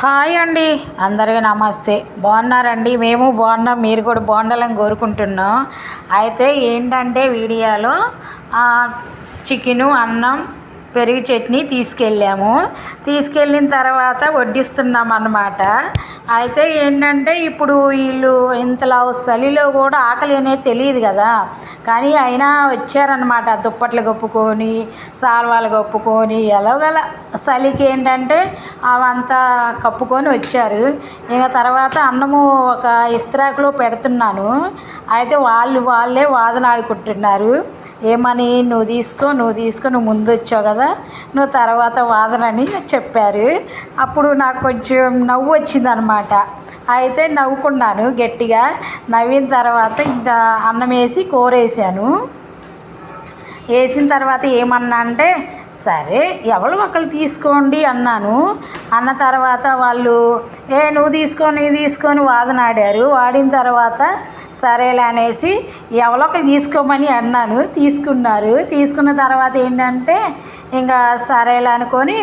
Hi అండి. అందరికీ నమస్తే. బాగున్నారండి? మేము బాగున్నాం. మీరు కూడా బాగుండాలని కోరుకుంటున్నాం. అయితే ఏంటంటే వీడియోలో చికెను అన్నం పెరుగు చట్నీ తీసుకెళ్ళాము. తీసుకెళ్ళిన తర్వాత వడ్డిస్తున్నాం అన్నమాట. అయితే ఏంటంటే ఇప్పుడు వీళ్ళు ఇంతలా చలిలో కూడా ఆకలి అనేది తెలియదు కదా. కానీ అయినా వచ్చారనమాట దుప్పట్లు కప్పుకొని సాల్వాలు కప్పుకొని ఎలాగల చలికి ఏంటంటే అవంతా కప్పుకొని వచ్చారు. ఇక తర్వాత అన్నము ఒక ఇస్త్రాకులో పెడుతున్నాను. అయితే వాళ్ళు వాళ్ళే వాదన ఆడుకుంటున్నారు. ఏమని నువ్వు తీసుకో నువ్వు తీసుకో నువ్వు ముందు వచ్చావు కదా నువ్వు తర్వాత వాదనని చెప్పారు. అప్పుడు నాకు కొంచెం నవ్వు వచ్చిందనమాట అయితే నవ్వుకున్నాను గట్టిగా. నవ్విన తర్వాత ఇంకా అన్నం వేసి కూర వేసాను. వేసిన తర్వాత ఏమన్నా అంటే సరే ఎవరు ఒకరు తీసుకోండి అన్నాను. అన్న తర్వాత వాళ్ళు ఏ నువ్వు తీసుకొని నువ్వు తీసుకొని వాదన ఆడారు. వాడిన తర్వాత సరేలే అనేసి ఎవరొకరు తీసుకోమని అన్నాను. తీసుకున్నారు. తీసుకున్న తర్వాత ఏంటంటే ఇంకా సరేలే అనుకొని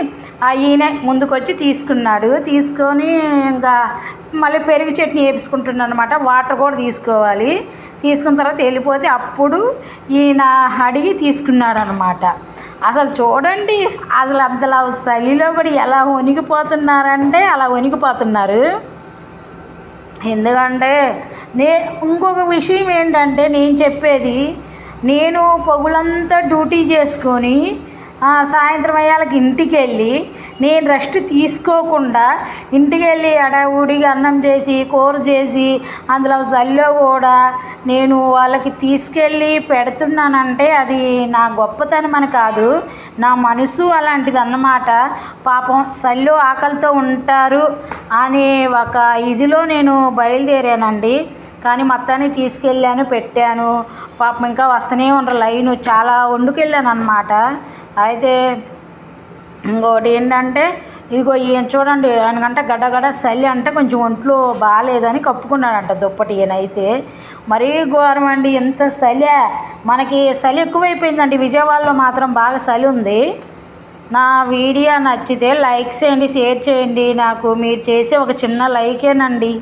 ఈయన ముందుకొచ్చి తీసుకున్నాడు. తీసుకొని ఇంకా మళ్ళీ పెరుగు చట్నీ వేపించుకుంటున్నాను అనమాట వాటర్ కూడా తీసుకోవాలి. తీసుకున్న తర్వాత వెళ్ళిపోతే అప్పుడు ఈయన అడిగి తీసుకున్నాడు అనమాట అసలు చూడండి అసలు అంతలా చలిలో కూడా ఎలా వణికిపోతున్నారంటే అలా వణికిపోతున్నారు. ఎందుకంటే నే ఇంకొక విషయం ఏంటంటే నేను చెప్పేది నేను పొగులంతా డ్యూటీ చేసుకొని సాయంత్రం అయ్యాలకి ఇంటికి వెళ్ళి నేను రెస్ట్ తీసుకోకుండా ఇంటికి వెళ్ళి అడవుడిగా అన్నం చేసి కూర చేసి అందులో చల్లో కూడా నేను వాళ్ళకి తీసుకెళ్ళి పెడుతున్నానంటే అది నా గొప్పతనం అని కాదు. నా మనసు అలాంటిది అన్నమాట. పాపం చల్లో ఆకలితో ఉంటారు అనే ఒక ఇదిలో నేను బయలుదేరానండి. కానీ మొత్తాన్ని తీసుకెళ్ళాను పెట్టాను. పాపం ఇంకా వస్తూనే ఉండరు లైన్ చాలా వండుకెళ్ళాను అనమాట అయితే ఇంకోటి ఏంటంటే ఇదిగో ఈయన చూడండి ఆయనకంటే గడ్డగడ చలి అంటే కొంచెం ఒంట్లో బాగాలేదని కప్పుకున్నాడంట దుప్పటి ఈయన అయితే. మరీ ఘోరం అండి ఎంత చలి మనకి చలి ఎక్కువైపోయిందండి విజయవాడలో మాత్రం బాగా చలి ఉంది. నా వీడియో నచ్చితే లైక్ చేయండి షేర్ చేయండి. నాకు మీరు చేసే ఒక చిన్న లైకేనండి.